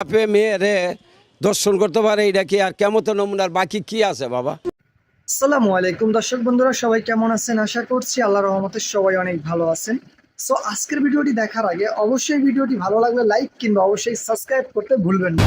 বাপে, মেয়েরে দর্শন করতে পারে, এটা কি আর কেমন নমুনার বাকি কি আছে বাবা? আসসালামু আলাইকুম দর্শক বন্ধুরা, সবাই কেমন আছেন? আশা করছি আল্লাহ রহমতের সবাই অনেক ভালো আছেন। সো আজকের ভিডিওটি দেখার আগে অবশ্যই ভিডিওটি ভালো লাগলে লাইক কিংবা অবশ্যই সাবস্ক্রাইব করতে ভুলবেন না।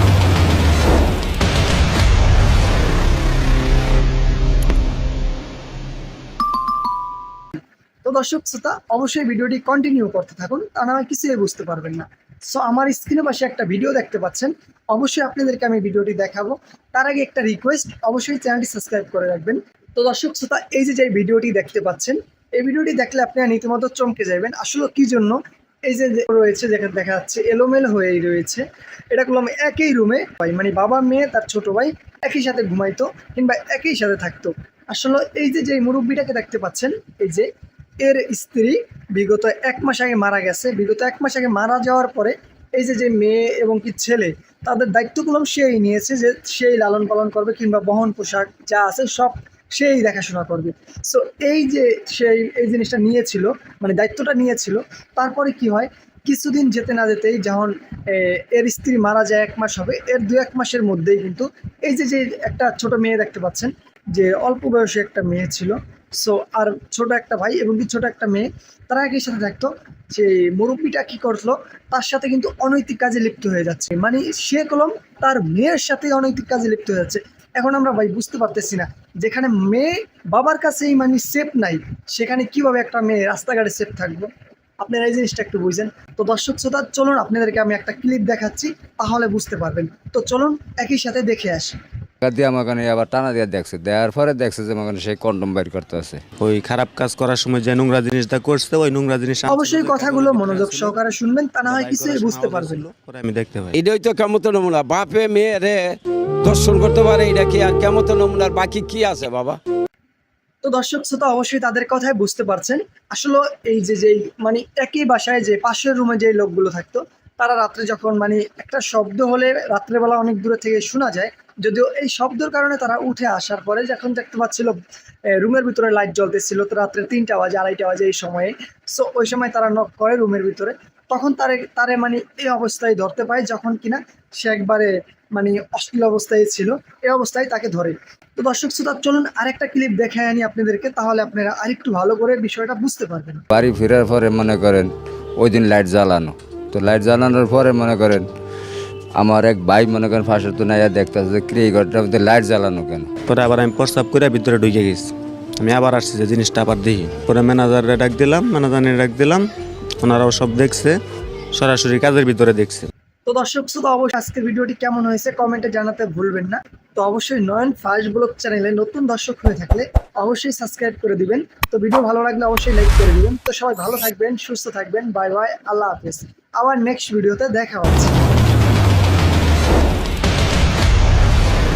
দর্শক, শ্রোতা, অবশ্যই ভিডিওটি কন্টিনিউ করতে থাকুন, তা না কিছুই বুঝতে পারবেন না। সো আমার স্ক্রিনে পাশে একটা ভিডিও দেখতে পাচ্ছেন। অবশ্যই আপনাদেরকে আমি ভিডিওটি দেখাবো। তার আগে একটা রিকোয়েস্ট অবশ্যই চ্যানেলটি সাবস্ক্রাইব করে রাখবেন। তো দর্শক, শ্রোতা, এই যে যে ভিডিওটি দেখতে পাচ্ছেন, এই ভিডিওটি দেখলে আপনি রীতিমতো চমকে যাবেন। আসলে কি জন্য? এই যে রয়েছে, যেখানে দেখা যাচ্ছে, এলোমেলো হয়েই রয়েছে। এটা করলাম একই রুমে ভাই মানে বাবা, মেয়ে, তার ছোট ভাই একই সাথে ঘুমাইতো কিংবা একই সাথে থাকতো। আসলে এই যে যে মুরব্বীটাকে দেখতে পাচ্ছেন, এই যে এর স্ত্রী বিগত এক মাস আগে মারা গেছে। বিগত এক মাস আগে মারা যাওয়ার পরে এই যে যে মেয়ে এবং কি ছেলে, তাদের দায়িত্বগুলো সেই নিয়েছে যে সেই লালন পালন করবে কিংবা বহন পোশাক যা আছে সব সেই দেখাশোনা করবে। সো এই যে সেই, এই জিনিসটা নিয়েছিল মানে দায়িত্বটা নিয়েছিল, তারপরে কি হয়? কিছুদিন যেতে না যেতেই যখন এর স্ত্রী মারা যায় এক মাস হবে, এর দু এক মাসের মধ্যেই কিন্তু এই যে যে একটা ছোট মেয়ে দেখতে পাচ্ছেন, যে অল্প বয়সী একটা মেয়ে ছিল সো আর ছোট একটা ভাই এবং কি ছোট একটা মেয়ে, তারা একই সাথে থাকতো যে মুরব্বীটা কি করল, তার সাথে কিন্তু অনৈতিক কাজে লিপ্ত হয়ে যাচ্ছে। মানে সে কলম তার মেয়ের সাথে অনৈতিক কাজে লিপ্ত হয়ে যাচ্ছে। এখন আমরা ভাই বুঝতে পারতেছি না, যেখানে মেয়ে বাবার কাছেই মানে সেফ নাই, সেখানে কীভাবে একটা মেয়ে রাস্তাঘাটে সেফ থাকব? আপনারা এই জিনিসটা একটু বুঝছেন তো দর্শক শ্রোতা, চলুন আপনাদেরকে আমি একটা ক্লিপ দেখাচ্ছি, তাহলে বুঝতে পারবেন। তো চলুন, একই সাথে দেখে আসি। দিয়ে আমার কানে আবার টানা দিয়ে দেখছে দেওয়ার পরে দেখছে যে আমার সেই কন্ডম বাইর করতে আছে। ওই খারাপ কাজ করার সময় যে নোংরা জিনিসটা করছে ওই নোংরা জিনিস অবশ্যই কথাগুলো মনোযোগ সহকারে শুনবেন তা না হয় কিছুই বুঝতে পারবেন আওয়াজ হলো, পরে আমি দেখতে পাই। এটাই তো কেমন নমুনা বাপে মেয়েরে দর্শন করতে পারে এটা কি আর কেমন নমুনার বাকি কি আছে বাবা? তো দর্শক শ্রোতা অবশ্যই তাদের কথাই বুঝতে পারছেন। আসলে এই যে যেই মানে একই বাসায় যে পাশের রুমে যে লোকগুলো থাকতো তারা রাত্রে যখন মানে একটা শব্দ হলে রাত্রেবেলা অনেক দূরে থেকে শোনা যায় যদিও এই শব্দের কারণে তারা উঠে আসার পরে যখন দেখতে পাচ্ছিল রুমের ভিতরে লাইট জ্বলতেছিল, তো রাত্রে তিনটা বাজে, আড়াইটা বাজে এই সময়ে। সো ওই সময় তারা নক করে রুমের ভিতরে। তখন তারে তারে মানে এই অবস্থায় ধরতে পায় যখন কিনা সে একবারে মানে অশ্লীল অবস্থায় ছিল, এই অবস্থায় তাকে ধরে। তো দর্শক শ্রোতা, চলুন আরেকটা ক্লিপ দেখে আনি আপনাদেরকে, তাহলে আপনারা আরেকটু ভালো করে বিষয়টা বুঝতে পারবেন। বাড়ি ফেরার পরে মনে করেন, ওই দিন লাইট জ্বালানো। তো লাইট জ্বালানোর পরে মনে করেন আমার এক ভাই মনে করেন ফাঁসের তো নাইয়া দেখতেছে যে ঘরটার মধ্যে লাইট জ্বালানো কেন? পরে আবার আমি প্রস্তাব করে ভিতরে ঢুকে গেছি। আমি আবার আসছি যে জিনিসটা আবার দেখি। পরে ম্যানেজারে ডাক দিলাম ম্যানেজারে ডাক দিলাম ওনারাও সব দেখছে সরাসরি কাজের ভিতরে দেখছে। তো দর্শক শ্রোতা অবশ্যই আজকের ভিডিওটি কেমন হয়েছে কমেন্টে জানাতে ভুলবেন না। তো অবশ্যই নয়ন ফার্স্ট ব্লগ চ্যানেলে নতুন দর্শক হয়ে থাকলে অবশ্যই সাবস্ক্রাইব করে দিবেন। তো ভিডিও ভালো লাগলে অবশ্যই লাইক করে দিবেন। তো সবাই ভালো থাকবেন সুস্থ থাকবেন। বাই বাই আল্লাহ হাফেজ। আবার নেক্সট ভিডিওতে দেখা হচ্ছে।